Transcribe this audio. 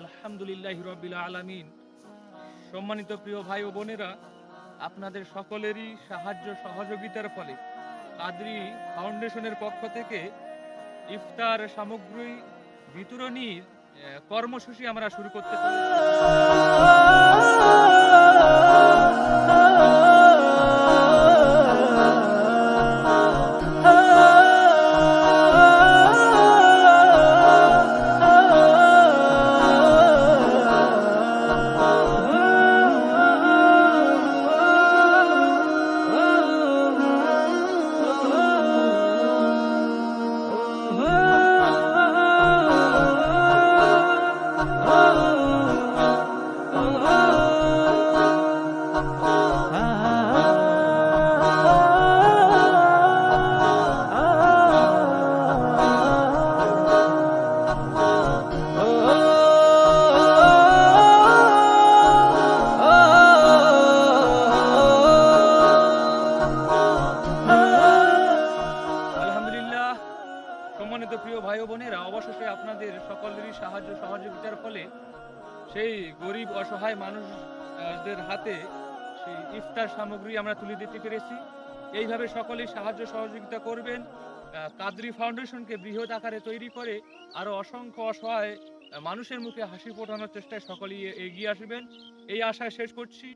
আলহামদুলিল্লাহ রবিল আলমিন। সম্মানিত প্রিয় ভাই ও বোনেরা, আপনাদের সকলেরই সাহায্য সহযোগিতার ফলে কাদরি ফাউন্ডেশনের পক্ষ থেকে ইফতার সামগ্রী বিতরণীর কর্মসূচি আমরা শুরু করতে পারি প্রিয় ভাই বোনেরা, অবশেষে আপনাদের সকলেরই সাহায্য সহযোগিতার ফলে সেই গরিব, অসহায় মানুষদের হাতে সেই ইফতার সামগ্রী আমরা তুলে দিতে পেরেছি। এইভাবে সকলেই সাহায্য সহযোগিতা করবেন। কাদরি ফাউন্ডেশনকে বৃহৎ আকারে তৈরি করে আরও অসংখ্য অসহায় মানুষের মুখে হাসি ফোটানোর চেষ্টায় সকলেই এগিয়ে আসবেন। এই আশায় শেষ করছি।